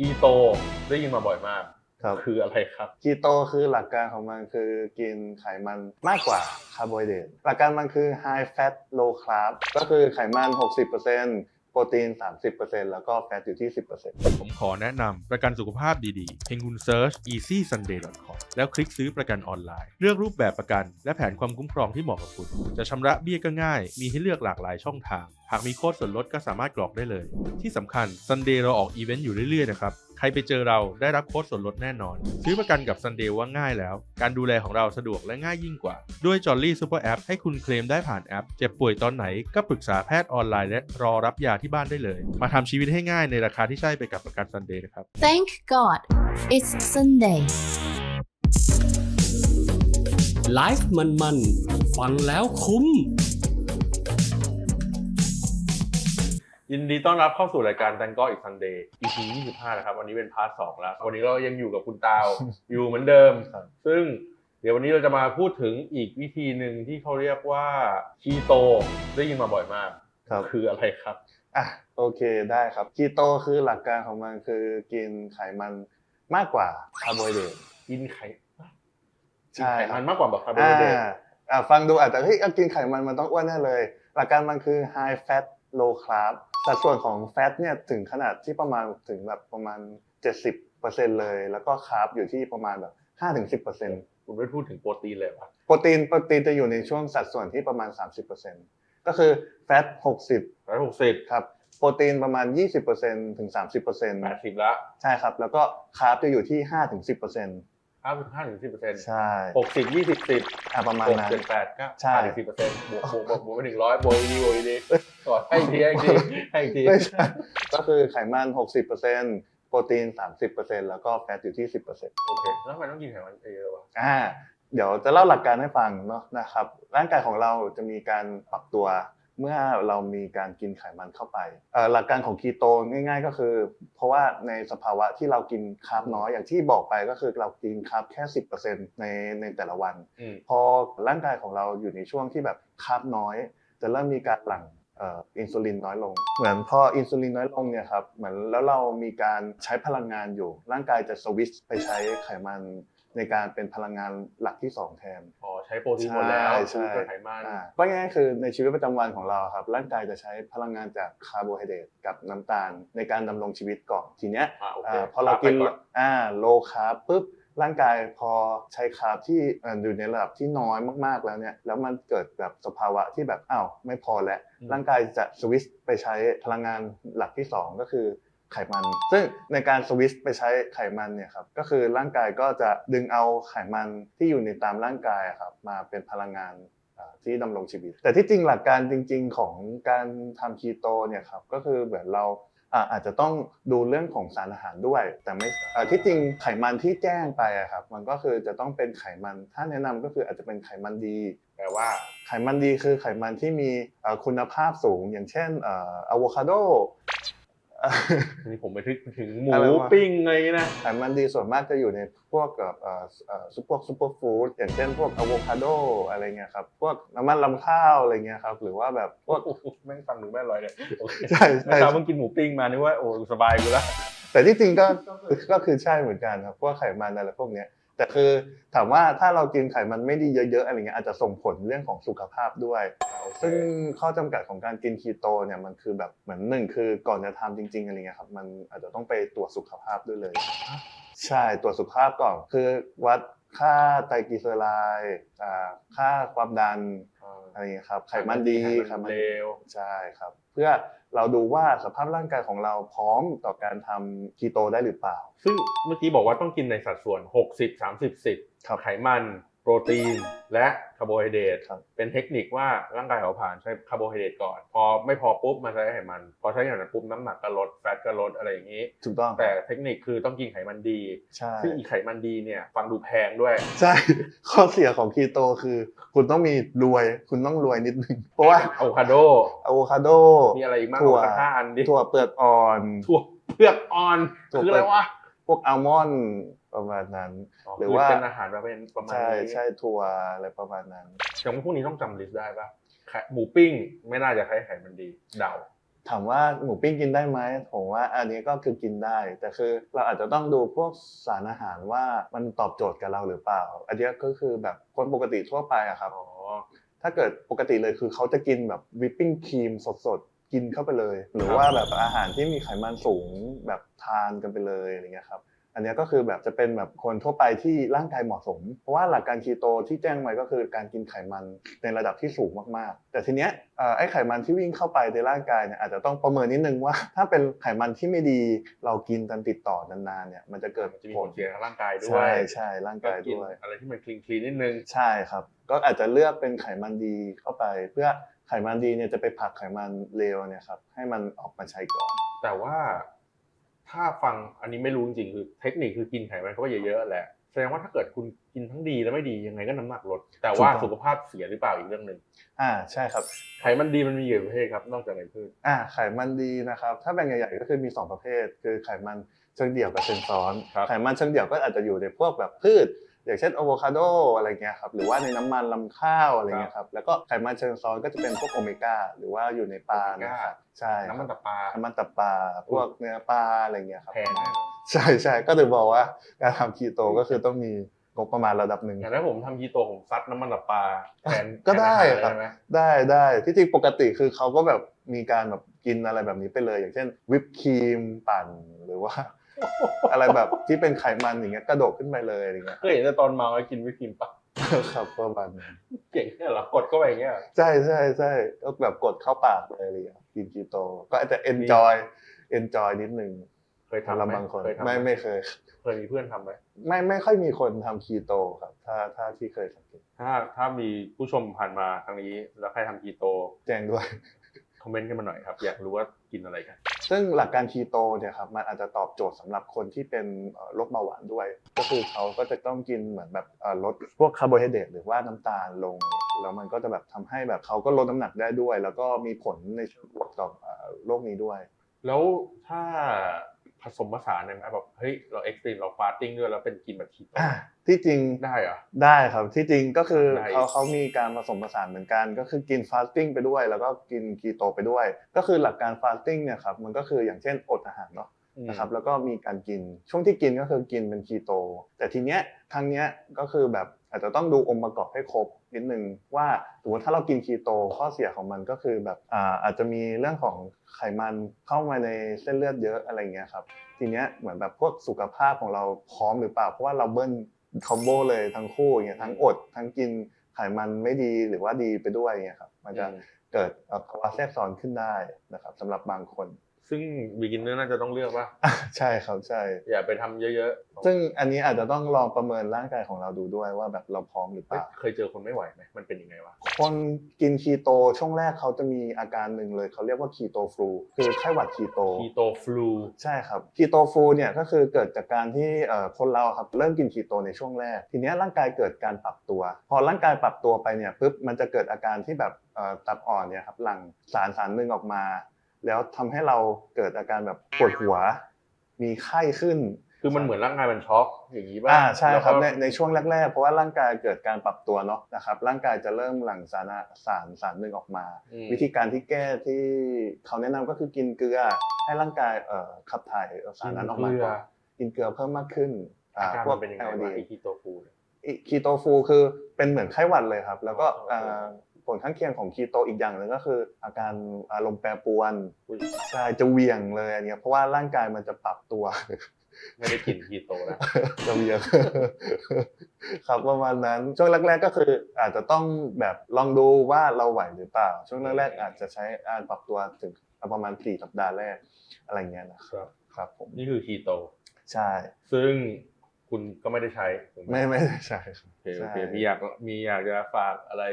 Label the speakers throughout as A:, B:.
A: คีโตได้ยินมาบ่อยมาก
B: ครับ
A: คืออะไรครับ
B: คีโตคือหลักการของมันคือกินไขมันมากกว่าคาร์โบไฮเดรตหลักการมันคือ high fat low carb ก็คือไขมัน 60% โปรตีน 30%แล้วก็แฟตอยู่ที่ 10%
C: ผมขอแนะนำประกันสุขภาพดีๆ เพียงคุณเซิร์ช easysunday.com แล้วคลิกซื้อประกันออนไลน์ เลือกรูปแบบประกัน และแผนความคุ้มครองที่เหมาะกับคุณ จะชำระเบี้ยก็ง่าย มีให้เลือกหลากหลายช่องทาง หากมีโค้ดส่วนลดก็สามารถกรอกได้เลย ที่สำคัญ Sunday เราออกอีเวนต์อยู่เรื่อยๆนะครับ ใครไปเจอเราได้รับโค้ดส่วนลดแน่นอน ซื้อประกันกับ Sunday ว่าง่ายแล้ว การดูแลของเราสะดวกและง่ายยิ่งกว่า ด้วย Jolly Super App ให้คุณเคลมได้ผ่านแอป เจ็บป่วยตอนไหนก็ปรึกษาแพทย์ออนไลน์และรอรับยาที่บ้านได้เลย มาทำชีวิตให้ง่ายในราคาที่ใช่ไปกับประกัน Sunday นะครับ
D: Thank God it's Sunday
E: ไลฟ์มันๆ ฟังแล้วคุ้ม
A: ยินดีต้อนรับเข้าสู่รายการ Tango อีก Sunday EP 25 นะครับ วันนี้เป็นพาร์ท2แล้ว วันนี้เรายังอยู่กับคุณตาวอยู่เหมือนเดิม
B: ครับ
A: ซึ่งเดี๋ยววันนี้เราจะมาพูดถึงอีกวิธีหนึ่งที่เขาเรียกว่าคีโตได้ยินมาบ่อยมาก
B: ครับ
A: คืออะไรครับ
B: อะโอเคได้ครับคีโตคือหลักการของมันคือกินไขมันมากกว่าคาร์โบไฮเดรต
A: กินไข
B: ใช่
A: กินไข
B: ครั
A: มั
B: บ
A: นมากกว่าแบบคาร์โบไฮ
B: อ่า
A: เดรต
B: อ่าฟังดูอาจจะเฮ้ยเอากินไขมันมันต้องอ้วนแน่เลย หลักการมันคือ high fat low carb สัดส่วนของแฟตเนี่ยถึงขนาดที่ประมาณถึงแบบประมาณ 70%เลย แล้วก็คาร์บอยู่ที่ประมาณแบบ 5-10%
A: คุณไม่พูดถึงโปรตีนเลยวะ
B: โปรตีนโปรตีนจะอยู่ในช่วงสัดส่วนที่ประมาณ 30%ก็คือแฟต60
A: ร้อยหกสิบ
B: ครับโปรตีนประมาณ 20%ถึง 30%
A: แปดสิบละ
B: ใช่ครับ แล้วก็คาร์บจะอยู่ที่ 5-10%
A: ห้าสิบห้าถึงสิบเปอร์เซ็นต์
B: ใช่
A: หกสิบยี่สิบสิบ
B: อะประมาณ
A: หก
B: นั้น
A: เจ็ดแปดก็
B: ใช่
A: ห้าถึงสิบเปอร์เซ็นต์บวกบวกบวกบวกไปถึงร้อยบวกอีกทีบวกอีกทีก่อนให้อีกทีให้อีกทีให้อีกที
B: ไม่ใช่ก็คือไขมัน 60%โปรตีน 30%แล้วก็แฟตอยู่ที่ 10%
A: โอเคแล้วทำไมต้องกินไขมันเยอะวะ
B: อ่าเดี๋ยวจะเล่าหลักการให้ฟังเนาะนะครับร่างกายของเราจะมีการปรับตัว เมื่อเรามีการกินไขมันเข้าไปเอ่อหลักการของคีโตง่าย ๆ ก็คือ เพราะว่าในสภาวะที่เรากินคาร์บน้อยอย่างที่บอกไปก็คือเรากินคาร์บแค่ 10%ในในแต่ละวัน
A: อืม
B: พอร่างกายของเราอยู่ในช่วงที่แบบคาร์บน้อย จะเริ่มมีการหลั่งเอ่ออินซูลินน้อยลง เหมือนพออินซูลินน้อยลงเนี่ยครับเหมือนแล้วเรามีการใช้พลังงานอยู่ ร่างกายจะสวิตช์ไปใช้ไขมัน ในการเป็นพลังงานหลักที่สองแทน
A: อ๋อใช้โปรตีนหมดแล้ว
B: ใช่
A: คือไขมัน
B: อ่าก็ง่ายๆคือในชีวิตประจำวันของเราครับร่างกายจะใช้พลังงานจากคาร์โบไฮเดรตกับน้ำตาล ในการดำรงชีวิตก่อนทีเนี้ย
A: อ่าโอเค
B: อ่าพอเรากิน
A: ไปก่อน
B: อ่าโลคาร์บปุ๊บร่างกายพอใช้คาร์บที่เอ่ออยู่ในระดับที่น้อยมากๆแล้วเนี่ยแล้วมันเกิดแบบสภาวะที่แบบอ้าวไม่พอแล้วร่างกายจะสวิตช์ไปใช้พลังงานหลักที่ 2 ก็คือ ไขมัน ซึ่งในการสวิตไปใช้ไขมันเนี่ยครับก็คือร่างกายก็จะดึงเอาไขมันที่อยู่ในตามร่างกายครับมาเป็นพลังงานที่ดำรงชีวิต แต่ที่จริงหลักการจริง ๆ ของการทำคีโตเนี่ยครับก็คือเหมือนเราอาจจะต้องดูเรื่องของสารอาหารด้วย แต่ไม่ที่จริงไขมันที่แจ้งไปครับ มันก็คือจะต้องเป็นไขมันถ้าแนะนำก็คืออาจจะเป็นไขมันดี
A: แปลว่า
B: ไขมันดีคือไขมันที่มีคุณภาพสูง อย่างเช่นอะโวคาโด
A: นี่ผมไปทึกถึงหมู
B: อะไรวะ
A: ปิ้งอะไรอย่างงี้นะ
B: ไขมันดีส่วนมากจะอยู่ในพวกกับเอ่อเอ่อซุปพวกซุปเปอร์ฟู้ดอย่างเช่นพวกอะโวคาโดอะไรเงี้ยครับพวกน้ำมันลำข้าวอะไรเงี้ยครับหรือว่าแบบพวก
A: โอ้โหแม่งฟังดูแม่อร่อยเลยโอเค
B: ใช่
A: เมื่อ
B: ใช่
A: เช้าเพิ่งกินหมูปิ้งมานึกว่าโอ้สบายกูแล้ว
B: แต่ที่จริงก็ก็คือใช่เหมือนกันครับพวกไขมันอะไรพวกเนี้ย แต่คือถามว่าถ้าเรากินไขมันไม่ดีเยอะๆอะไรเงี้ยอาจจะส่งผลเรื่องของสุขภาพด้วย ซึ่งข้อจำกัดของการกินคีโตเนี่ยมันคือแบบเหมือนหนึ่งคือก่อนจะทำจริงๆอะไรเงี้ยครับมันอาจจะต้องไปตรวจสุขภาพด้วยเลย ใช่ตรวจสุขภาพก่อนคือวัดค่าไตรกลีเซอไรด์อ่าค่าความดันอะไรเงี้ยครับไขมันดี
A: ไขมันเลว
B: ใช่ครับเพื่อเราดูว่าสภาพร่างกายของเราพร้อมต่อการทำคีโตได้หรือเปล่า
A: ซึ่งเมื่อกี้บอกว่าต้องกินในสัดส่วน 60 30 10
B: ครับ
A: ไขมัน โปรตีนและคาร์โบไฮเดรต
B: ครับ
A: เป็นเทคนิคว่าร่างกายเราผ่านใช้คาร์โบไฮเดรตก่อน พอไม่พอปุ๊บมาใช้ไขมัน พอใช้อย่างนั้นปุ๊บน้ำหนักก็ลดแฟตก็ลดอะไรอย่างนี้
B: ถูกต้อง
A: แต่เทคนิคคือต้องกินไขมันดี
B: ใช่
A: ซึ่งอีไขมันดีเนี่ยฟังดูแพงด้วย
B: ใช่ ข้อเสียของคีโตคือ คุณต้องมีรวย คุณต้องรวยนิดนึง เพราะว่า
A: อะโวคาโด
B: อะโวคาโด
A: มีอะไรอีกบ้าง
B: ถั่ว
A: เอาสักห้าอันดิ
B: ถั่วเปลือกอ่อน
A: ถั่วเปลือกอ่อน
B: ถั่ว
A: คืออะไรวะ
B: พวกอัลมอนด์ ประมาณนั้น หรือ
A: คื
B: ว่า
A: เป็นอาหารประเภทประมาณ
B: ใช่
A: นี้
B: ใช่ถั่วอะไรประมาณนั้น
A: อย่างพวกนี้ต้องจำลิสต์ได้ปะไข่หมูปิ้งไม่น่าจะใช้ไขมันดีเดา
B: ถามว่าหมูปิ้งกินได้ไหมผมว่าอันนี้ก็คือกินได้ แต่คือเราอาจจะต้องดูพวกสารอาหารว่ามันตอบโจทย์กับเราหรือเปล่า อันนี้ก็คือแบบคนปกติทั่วไปอะครับ
A: อ๋อ
B: ถ้าเกิดปกติเลยคือเขาจะกินแบบวิปปิ้งครีมสดๆกินเข้าไปเลย หรือว่าแบบอาหารที่มีไขมันสูงแบบทานกันไปเลยอะไรเงี้ยครับ อันเนี้ยก็คือแบบจะเป็นแบบคนทั่วไปที่ร่างกายเหมาะสม เพราะว่าหลักการคีโตที่แจ้งไว้ก็คือการกินไขมันในระดับที่สูงมากๆ แต่ทีเนี้ยเอ่อไอ้ไขมันที่วิ่งเข้าไปในร่างกายเนี่ยอาจจะต้องประเมินนิดนึงว่า ถ้าเป็นไขมันที่ไม่ดีเรากินกันติดต่อนานๆเนี่ยมันจะเกิด
A: มันจะมีผลเสียทางร่างกายด้ว
B: ใช่
A: ย
B: ใช่ร่าง
A: ก็
B: กาย
A: กิน
B: ด้วย
A: อะไรที่มันคลีนคลีนนิดนึง
B: ใช่ครับ ก็อาจจะเลือกเป็นไขมันดีเข้าไป เพื่อไขมันดีเนี่ยจะไปผลักไขมันเลวเนี่ยครับให้มันออกมาใช้ก่อน
A: แต่ว่า ถ้าฟังอันนี้ไม่รู้จริงๆคือเทคนิคคือกินไขมันเข้าไปเยอะๆแหละแสดงว่าถ้าเกิดคุณกินทั้งดีและไม่ดียังไงก็น้ำหนักลด แต่ว่า
B: ถูกต้อง
A: สุขภาพเสียหรือเปล่าอีกเรื่องหนึ่ง
B: อ่าใช่ครับ
A: ไขมันดีมันมีกี่ประเภทครับนอกจากในพืช
B: อ่าไขมันดีนะครับ ถ้าแบ่งใหญ่ๆก็คือมี 2 ประเภท คือไขมันเชิงเดี่ยวกับเชิงซ้อน
A: ครับ
B: ไขมันเชิงเดี่ยวก็อาจจะอยู่ในพวกแบบพืช อย่างเช่นอะโวคาโดอะไรเงี้ยครับหรือว่าในน้ำมันลำข้าวอะไรเงี้ยครับแล้วก็ไขมันเชิงซ้อนก็จะเป็นพวกโอเมก้าหรือว่าอยู่ในปลานะครับใช่ครับ
A: น้ำมันตับปลา
B: น้ำมันตับปลาพวกเนื้อปลาอะไรเงี้ยครับ
A: แพงมาก
B: ใช่ใช่ก็ถึงบอกว่าการทำคีโตก็คือต้องมีงบประมาณระดับหนึ่ง
A: อย่างถ้าผมทำคีโตผมซัดน้ำมันตับปลาแทน
B: ก็ได้
A: แทนอาหา
B: ครับ
A: ได้ไหม
B: ได้ได้ที่จริงปกติคือเขาก็แบบมีการแบบกินอะไรแบบนี้ไปเลย อย่างเช่น วิปครีมปั่นหรือว่า อะไรแบบที่เป็นไขมันอย่างเงี้ยกระโดดขึ้นไปเลยอะไรเงี้ย
A: เคยเห็นแต่ตอนเมาแล้วกินวิปครีมปะ
B: ครับประมาณนั้น
A: เก่งเนี่ยเหรอกดเข้าไปอย่างเงี้ย
B: ใช่ใช่ใช่ก็แบบกดเข้าปากเลยอะไรเงี้ยกินคีโต ก็อาจจะ enjoy enjoy นิดนึง
A: เคยทำ
B: สำห
A: ไห
B: รับ
A: ม
B: บางคน
A: เคยทำห
B: ไม่ไม่เคย
A: เคยมีเพื่อนทำไหม
B: ไม่ไม่ค่อยมีคนทำคีโตครับ ถ้าถ้าที่เคยสังเกต
A: ถ้าถ้ามีผู้ชมผ่านมาทางนี้แล้วใครทำคีโต
B: แจ้งด้วย
A: คอมเมนต์กันมาหน่อยครับ อยากรู้ว่ากินอะไรกัน
B: ซึ่งหลักการคีโตเนี่ยครับมันอาจจะตอบโจทย์สำหรับคนที่เป็นโรคเบาหวานด้วย ก็คือเขาก็จะต้องกินเหมือนแบบลดพวกคาร์โบไฮเดรตหรือว่าน้ำตาลลง แล้วมันก็จะแบบทำให้แบบเขาก็ลดน้ำหนักได้ด้วย แล้วก็มีผลในชิงบวกต่อโรคนี้ด้วย
A: แล้วถ้า สมผสานเนี่ยไหมแบบเฮ้ยเราเอ็กซ์ตรีมเราฟาสติ้งด้วยแล้วเป็นกินแบบคีโต
B: อะที่จริง
A: ได้เหรอ
B: ได้ครับที่จริงก็คือ
A: ได้
B: เขาเขามีการผสมผสานเหมือนกัน ก็คือกินฟาสติ้งไปด้วย แล้วก็กินคีโตไปด้วย ก็คือหลักการฟาสติ้งเนี่ยครับมันก็คืออย่างเช่นอดอาหารเนาะนะครับแล้วก็มีการกินช่วงที่กินก็คือกินเป็นคีโต แต่ทีเนี้ยครั้งเนี้ยก็คือแบบ อาจจะต้องดูองค์ประกอบให้ครบนิดนึงว่าสมมติถ้าเรากินคีโตข้อเสียของมันก็คือแบบอาจจะมีเรื่องของไขมันเข้ามาในเส้นเลือดเยอะอะไรเงี้ยครับทีเนี้ยเหมือนแบบพวกสุขภาพของเราพร้อมหรือเปล่าเพราะว่าเราเบิ้ลคอมโบเลยทั้งคู่อย่างเงี้ยทั้งอดทั้งกินไขมันไม่ดีหรือว่าดีไปด้วยเงี้ยครับมันจะเกิดภาวะแทรกซ้อนขึ้นได้นะครับสำหรับบางคน
A: ซึ่งบิกินเนอร์น่าจะต้องเลือกว่า
B: ใช่ครับใช่
A: อย่าไปทำเยอะๆ
B: ซึ่งอันนี้อาจจะต้องลองประเมินร่างกายของเราดูด้วยว่าแบบเราพร้อมหรือเป
A: เฮ้ย
B: ล่า
A: เคยเจอคนไม่ไหวไหมมันเป็นยังไงวะ
B: คนกินคีโตช่วงแรกเขาจะมีอาการหนึ่งเลยเขาเรียกว่าคีโตฟลูคือไข้หวัดคีโต
A: คีโตฟลู
B: ใช่ครับ คีโตฟลูเนี่ยก็คือเกิดจากการที่เอ่อคนเราครับเริ่มกินคีโตในช่วงแรก ทีเนี้ยร่างกายเกิดการปรับตัว พอร่างกายปรับตัวไปเนี่ยปุ๊บมันจะเกิดอาการที่แบบเอ่อตับอ่อนเนี่ยครับหลั่งสารสารหนึ่งออกมา แล้วทำให้เราเกิดอาการแบบปวดหัว มีไข้ขึ้น
A: คือมันเหมือนร่างกายมันช็อกอย่างนี้ป่ะ
B: อ่าใช่ครับ
A: แล้ว
B: ใน
A: ก็
B: ในช่วงแรกๆ เพราะว่าร่างกายเกิดการปรับตัวเนาะนะครับร่างกายจะเริ่มหลั่งสารสารสารหนึ่งออกมา
A: อืม
B: วิธีการที่แก้ที่เขาแนะนำก็คือกินเกลือ ให้ร่างกายเอ่อขับถ่ายเอาสารนั้นออกมาก่อนกินเกลือเพิ่มมากขึ้น
A: อา
B: อ่า
A: การ
B: พว
A: มั
B: ก
A: นเป็นยังไง
B: LD
A: วะไอคีโตฟูเนี่ย
B: คีโตฟูคือเป็นเหมือนไข้หวัดเลยครับ แล้วก็
A: อ๋อ
B: อ่า ผลข้างเคียงของคีโตอีกอย่างหนึ่งก็คือ อาการอารมณ์แปรปรวน
A: อุ๊ย
B: ใช่จะเหวี่ยงเลยอันเนี้ยเพราะว่าร่างกายมันจะปรับตัว
A: ไม่ได้กินคีโตแล้ว
B: จะเวียงครับประมาณนั้นช่วงแรก ๆ ก็คืออาจจะต้องแบบลองดูว่าเราไหวหรือเปล่า ช่วงแรกๆอาจจะใช้การปรับตัวถึงประมาณสี่สัปดาห์แรกอะไรเงี้ยนะครับครับผม
A: นี่คือคีโต
B: ใช่
A: ซึ่งคุณก็ไม่ได้ใช้ถูกไหม
B: ไม่ไม่ได้ใช่ครับ
A: โอเคโอ
B: ใช่
A: เคมีอยากมีอยากจะฝากอะไร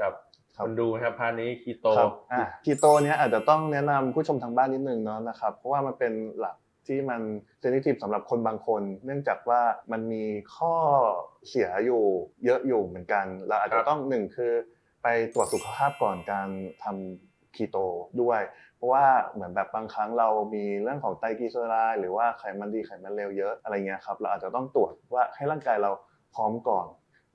A: กับ
B: ค
A: ครับนดูไหมครับพาร์ทนี้คีโต
B: ครับอะคีโตเนี้ยอาจจะต้องแนะนำผู้ชมทางบ้านนิดนึงเนาะนะครับเพราะว่ามันเป็นหลักที่มันเซนซิทีฟสำหรับคนบางคน เนื่องจากว่ามันมีข้อเสียอยู่เยอะอยู่เหมือนกัน เราอาจ
A: ครั
B: จะ
A: บ
B: ต้องหนึ่งคือไปตรวจสุขภาพก่อนการทำคีโตด้วย เพราะว่าเหมือนแบบบางครั้งเรามีเรื่องของไตรกลีเซอไรด์หรือว่าไขมันดีไขมันเลวเยอะอะไรเงี้ยครับเราอาจจะต้องตรวจว่าให้ร่างกายเราพร้อมก่อน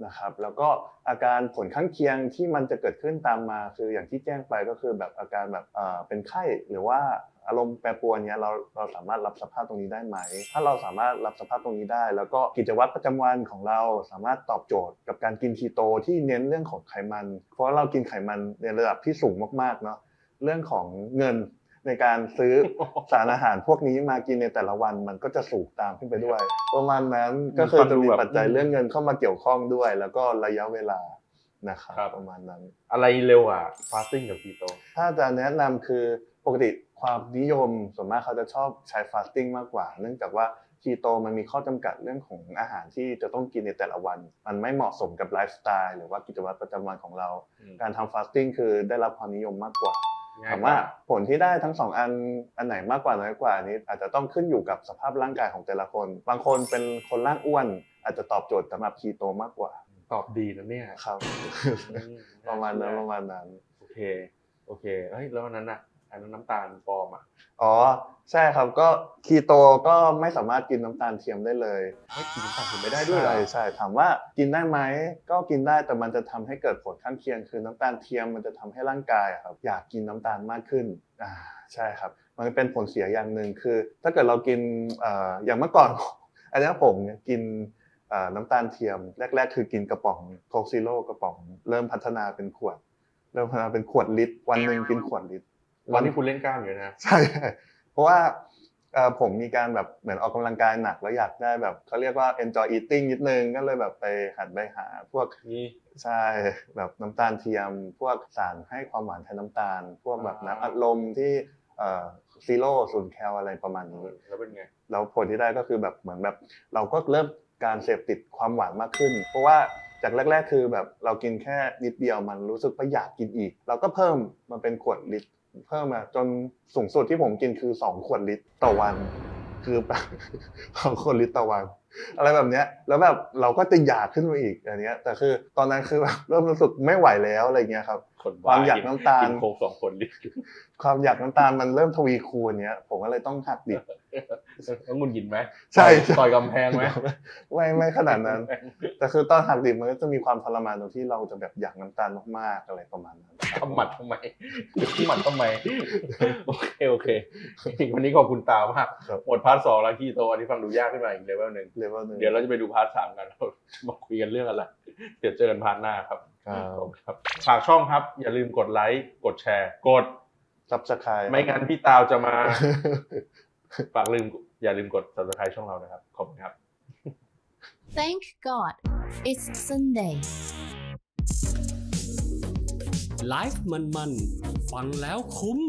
B: นะครับแล้วก็อาการผลข้างเคียงที่มันจะเกิดขึ้นตามมา คืออย่างที่แจ้งไปก็คือแบบอาการแบบเป็นไข้หรือว่าอารมณ์แปรปรวนเนี้ยเราเราสามารถรับสภาพตรงนี้ได้ไหม ถ้าเราสามารถรับสภาพตรงนี้ได้ แล้วก็กิจวัตรประจำวันของเราสามารถตอบโจทย์กับการกินคีโตที่เน้นเรื่องของไขมัน เพราะเรากินไขมันในระดับที่สูงมากๆเนาะเรื่องของเงิน ในการซื้อสารอาหารพวกนี้มากินในแต่ละวันมันก็จะสูงตามขึ้นไปด้วย ประมาณนั้นก็คือจะมีปัจจัยเรื่องเงินเข้ามาเกี่ยวข้องด้วย แล้วก็ระยะเวลานะครับ
A: ครับ
B: ประมาณนั้น
A: อะไรเร็วอะฟาสติ้งกับคีโต
B: ถ้าจะแนะนำคือปกติความนิยมส่วนมากเขาจะชอบใช้ฟาสติ้งมากกว่า เนื่องจากว่าคีโตมันมีข้อจำกัดเรื่องของอาหารที่จะต้องกินในแต่ละวัน มันไม่เหมาะสมกับไลฟ์สไตล์หรือว่ากิจวัตรประจำวันของเรา การทำฟาสติ้งคือได้รับความนิยมมากกว่า
A: ง่าย
B: ถามว่าผลที่ได้ทั้งสองอันอันไหนมากกว่าน้อยกว่านี้ อาจจะต้องขึ้นอยู่กับสภาพร่างกายของแต่ละคน บางคนเป็นคนร่างอ้วน อาจจะตอบโจทย์สำหรับคีโตมากกว่า
A: ตอบดีนะเนี่ย
B: ครับ
A: อืม
B: ประมาณนั้นประมาณนั้น
A: โอเคโอเคเฮ้ยแล้วอันนั้นน่ะ อันนั้นน้ำตาลปลอมอะ
B: อ๋อใช่ครับก็คีโตก็ไม่สามารถกินน้ำตาลเทียมได้เลย
A: ไม่กินน้ำตาลถึงไม่ได้ด้วยเหรอ
B: ใช่ใช่ถามว่ากินได้ไหมก็กินได้แต่มันจะทำให้เกิดผลข้างเคียงคือน้ำตาลเทียมมันจะทำให้ร่างกายอะครับอยากกินน้ำตาลมากขึ้นอ่าใช่ครับ มันเป็นผลเสียอย่างหนึ่งคือ ถ้าเกิดเรากินเอ่ออย่างเมื่อก่อน อันนี้ผมเนี่ยกินเอ่อน้ำตาลเทียม แรก ๆ คือกินกระป๋องโคกซิโร่กระป๋อง เริ่มพัฒนาเป็นขวด เริ่มพัฒนาเป็นขวดลิตรวันหนึ่งกินขวดลิตร
A: วันที่คุณเล่นกล้ามอยู่นะ
B: ใช่เพราะว่าเอ่อผมมีการแบบเหมือนออกกำลังกายหนักแล้วอยากได้แบบเขาเรียกว่า enjoy eating นิดนึงก็เลยแบบไปหันไปหาพวก
A: นี่
B: ใช่แบบน้ำตาลเทียม พวกสารให้ความหวานแทนน้ำตาล พวกแบบ
A: อ่า
B: น้ำอัดลมที่เอ่อซีโร่ศูนย์แคลอะไรประมาณนี้
A: แล้วเป็นไง
B: แล้วผลที่ได้ก็คือแบบเหมือนแบบ เราก็เริ่มการเสพติดความหวานมากขึ้น เพราะว่าจากแรก ๆ คือแบบเรากินแค่นิดเดียวมันรู้สึกว่าอยากกินอีก เราก็เพิ่มมาเป็นขวดลิตร เพิ่มมาจนสูงสุดที่ผมกินคือ2ขวดลิตรต่อวัน คือแบบสองขวดลิตรต่อวัน อะไรแบบเนี้ย แล้วแบบเราก็จะอยากขึ้นมาอีกอันเนี้ย แต่คือตอนนั้นคือแบบเริ่มรู้สึกไม่ไหวแล้วอะไรเงี้ยครับ
A: คน
B: ความอยากน้ำตาล
A: กินโค้กสองคนดิ
B: ความอยากน้ำตาลมันเริ่มทวีคูณเนี้ย ผมก็เลยต้องหักดิบ
A: แล้วงุนกินไหม
B: ใช่
A: ต่อยกำแพงไหม
B: ไม่ไม่ขนาดนั้น แต่คือตอนหักดิบมันก็จะมีความทรมานตรงที่เราจะแบบอยากน้ำตาลมากๆอะไรประมาณนั้นครับ
A: ทำหมัดทำไมทำหมัดทำไมโอเคโอเควันนี้ขอบคุณตามากหมดพาร์ทสองแล้วคีโตอันนี้ฟังดูยากขึ้นมาอีกเลเวลหนึ่ง
B: เลเวลหนึ่ง
A: เดี๋ยวเราจะไปดูพาร์ทสามกันมาคุยกันเรื่องอะไรเดี๋ยวเจอกันพาร์ทหน้าครับ
B: ครับ
A: ขอบคุณครับฝากช่องครับ อย่าลืมกดไลค์กดแชร์ กด
B: ซับสไคร
A: ไม่งั้นพี่ตาวจะมา ฝากลืมอย่าลืมกด subscribe ช่องเรานะครับ ขอบคุณครับ
D: Thank God it's Sunday
E: ไลฟ์มันๆ ฟังแล้วคุ้ม